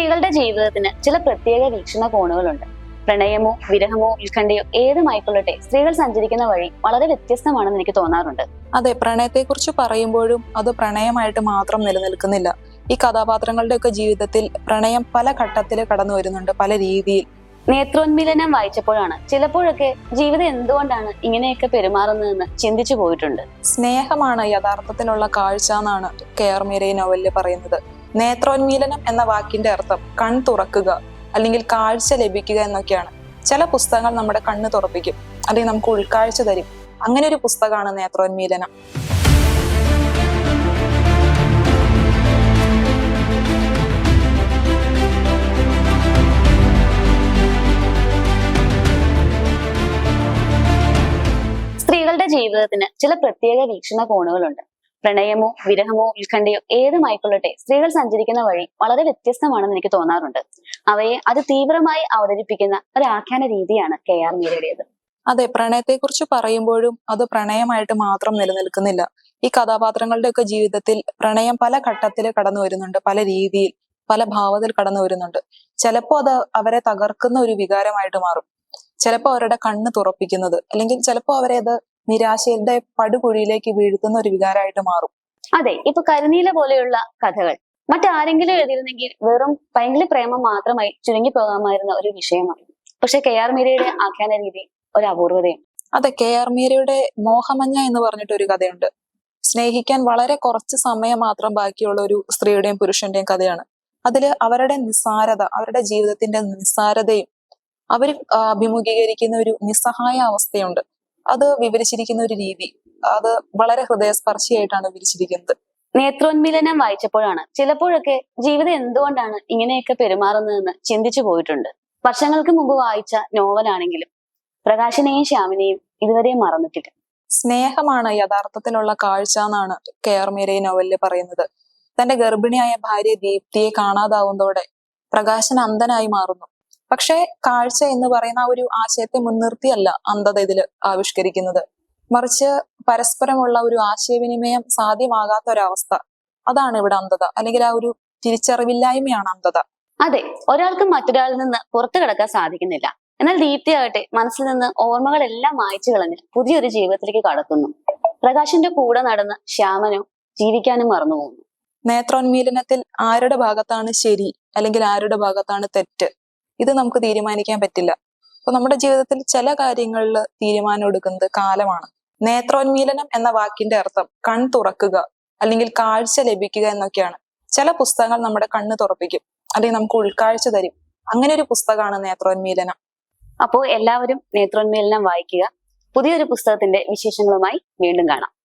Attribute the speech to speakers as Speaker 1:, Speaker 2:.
Speaker 1: സ്ത്രീകളുടെ ജീവിതത്തിന് ചില പ്രത്യേക വീക്ഷണകോണുകളുണ്ട് പ്രണയമോ വിരഹമോ ഉത്കണ്ഠയോ ഏതുമായിക്കൊള്ളട്ടെ സ്ത്രീകൾ സഞ്ചരിക്കുന്ന വഴി വളരെ വ്യത്യസ്തമാണെന്ന് എനിക്ക് തോന്നാറുണ്ട്.
Speaker 2: അതെ പ്രണയത്തെക്കുറിച്ച് പറയുമ്പോഴും അത് പ്രണയമായിട്ട് മാത്രം നിലനിൽക്കുന്നില്ല. ഈ കഥാപാത്രങ്ങളുടെ ഒക്കെ ജീവിതത്തിൽ പ്രണയം പല ഘട്ടത്തിൽ കടന്നു വരുന്നുണ്ട് പല രീതിയിൽ.
Speaker 1: നേത്രോന്മീലനം വായിച്ചപ്പോഴാണ് ചിലപ്പോഴൊക്കെ ജീവിതം എന്തുകൊണ്ടാണ് ഇങ്ങനെയൊക്കെ പെരുമാറുന്നതെന്ന് ചിന്തിച്ചു പോയിട്ടുണ്ട്.
Speaker 2: സ്നേഹമാണ് യഥാർത്ഥത്തിലുള്ള കാഴ്ച എന്നാണ് കെ ആർ മീര ഈ നോവലിൽ പറയുന്നത്. നേത്രോന്മീലനം എന്ന വാക്കിന്റെ അർത്ഥം കൺ തുറക്കുക അല്ലെങ്കിൽ കാഴ്ച ലഭിക്കുക എന്നൊക്കെയാണ്. ചില പുസ്തകങ്ങൾ നമ്മുടെ കണ്ണ് തുറപ്പിക്കും അല്ലെങ്കിൽ നമുക്ക് ഉൾക്കാഴ്ച തരും. അങ്ങനെ ഒരു പുസ്തകമാണ് നേത്രോന്മീലനം.
Speaker 1: സ്ത്രീകളുടെ ജീവിതത്തിന് ചില പ്രത്യേക വീക്ഷണകോണുകളുണ്ട്. പ്രണയമോ വിരഹമോ ഉത്കണ്ഠയോ ഏതുമായിക്കൊള്ളട്ടെ സ്ത്രീകൾ സഞ്ചരിക്കുന്ന വഴി വളരെ വ്യത്യസ്തമാണെന്ന് എനിക്ക് തോന്നാറുണ്ട്. അവയെ അത് തീവ്രമായി അവതരിപ്പിക്കുന്ന ഒരു ആഖ്യാന രീതിയാണ് കെ ആർ മീരയുടേത്.
Speaker 2: അതെ പ്രണയത്തെക്കുറിച്ച് പറയുമ്പോഴും അത് പ്രണയമായിട്ട് മാത്രം നിലനിൽക്കുന്നില്ല. ഈ കഥാപാത്രങ്ങളുടെ ഒക്കെ ജീവിതത്തിൽ പ്രണയം പല ഘട്ടത്തിൽ കടന്നു വരുന്നുണ്ട് പല രീതിയിൽ പല ഭാവത്തിൽ കടന്നു വരുന്നുണ്ട്. ചിലപ്പോൾ അത് അവരെ തകർക്കുന്ന ഒരു വികാരമായിട്ട് മാറും. ചിലപ്പോൾ അവരുടെ കണ്ണ് തുറപ്പിക്കുന്നത് അല്ലെങ്കിൽ ചിലപ്പോൾ അവരെ അത് നിരാശയുടെ പടുകുഴിയിലേക്ക് വീഴ്ത്തുന്ന ഒരു വികാരമായിട്ട് മാറും.
Speaker 1: അതെ ഇപ്പൊ കരുനീല പോലെയുള്ള കഥകൾ. മറ്റാരെങ്കിലും എഴുതിയിരുന്നെങ്കിൽ വെറും ഭയങ്കര പ്രേമം മാത്രമായി ചുരുങ്ങി പോകാമായിരുന്ന ഒരു വിഷയമാണ്. പക്ഷെ കെ ആർ മീരയുടെ ആഖ്യാന രീതി ഒരു അപൂർവതയാണ്.
Speaker 2: അതെ കെ ആർ മീരയുടെ മോഹമഞ്ഞ എന്ന് പറഞ്ഞിട്ട് ഒരു കഥയുണ്ട്. സ്നേഹിക്കാൻ വളരെ കുറച്ച് സമയം മാത്രം ബാക്കിയുള്ള ഒരു സ്ത്രീയുടെയും പുരുഷന്റെയും കഥയാണ്. അതിൽ അവരുടെ നിസ്സാരത അവരുടെ ജീവിതത്തിന്റെ നിസ്സാരതയും അവർ അഭിമുഖീകരിക്കുന്ന ഒരു നിസ്സഹായ അവസ്ഥയുണ്ട്. അത് വിവരിച്ചിരിക്കുന്ന ഒരു രീതി. അത് വളരെ ഹൃദയസ്പർശിയായിട്ടാണ് വിവരിച്ചിരിക്കുന്നത്.
Speaker 1: നേത്രോന്മീലനം വായിച്ചപ്പോഴാണ് ചിലപ്പോഴൊക്കെ ജീവിതം എന്തുകൊണ്ടാണ് ഇങ്ങനെയൊക്കെ പെരുമാറുന്നതെന്ന് ചിന്തിച്ചു പോയിട്ടുണ്ട്. വർഷങ്ങൾക്ക് മുമ്പ് വായിച്ച നോവലാണെങ്കിലും പ്രകാശനെയും ശ്യാമിനെയും ഇതുവരെ മറന്നിട്ടില്ല.
Speaker 2: സ്നേഹമാണ് യഥാർത്ഥത്തിലുള്ള കാഴ്ച എന്നാണ് കെ ആർ മീര നോവലിൽ പറയുന്നത്. തന്റെ ഗർഭിണിയായ ഭാര്യ ദീപ്തിയെ കാണാതാവുന്നതോടെ പ്രകാശൻ അന്ധനായി മാറുന്നു. പക്ഷേ കാഴ്ച എന്ന് പറയുന്ന ആ ഒരു ആശയത്തെ മുൻനിർത്തിയല്ല അന്ധത ഇതിൽ ആവിഷ്കരിക്കുന്നത്. മറിച്ച് പരസ്പരമുള്ള ഒരു ആശയവിനിമയം സാധ്യമാകാത്ത ഒരവസ്ഥ. അതാണ് ഇവിടെ അന്ധത. അല്ലെങ്കിൽ ആ ഒരു തിരിച്ചറിവില്ലായ്മയാണ് അന്ധത.
Speaker 1: അതെ ഒരാൾക്ക് മറ്റൊരാളിൽ നിന്ന് പുറത്തു കിടക്കാൻ സാധിക്കുന്നില്ല. എന്നാൽ ദീപ്തിയാകട്ടെ മനസ്സിൽ നിന്ന് ഓർമ്മകളെല്ലാം മായ്ച്ചു കളഞ്ഞ് പുതിയൊരു ജീവിതത്തിലേക്ക് കടക്കുന്നു. പ്രകാശിന്റെ കൂടെ നടന്ന് ശ്യാമനോ ജീവിക്കാനും മറന്നു പോകുന്നു
Speaker 2: നേത്രോന്മീലനത്തിൽ ആരുടെ ഭാഗത്താണ് ശരി? അല്ലെങ്കിൽ ആരുടെ ഭാഗത്താണ് തെറ്റ്? ഇത് നമുക്ക് തീരുമാനിക്കാൻ പറ്റില്ല. അപ്പൊ നമ്മുടെ ജീവിതത്തിൽ ചില കാര്യങ്ങളിൽ തീരുമാനം എടുക്കുന്നത് കാലമാണ്. നേത്രോന്മീലനം എന്ന വാക്കിന്റെ അർത്ഥം കൺ തുറക്കുക അല്ലെങ്കിൽ കാഴ്ച ലഭിക്കുക എന്നൊക്കെയാണ്. ചില പുസ്തകങ്ങൾ നമ്മുടെ കണ്ണ് തുറപ്പിക്കും. അല്ലെങ്കിൽ നമുക്ക് ഉൾക്കാഴ്ച തരും. അങ്ങനെ ഒരു പുസ്തകമാണ് നേത്രോന്മീലനം.
Speaker 1: അപ്പോൾ എല്ലാവരും നേത്രോന്മീലനം വായിക്കുക. പുതിയൊരു പുസ്തകത്തിന്റെ വിശേഷങ്ങളുമായി വീണ്ടും കാണാം.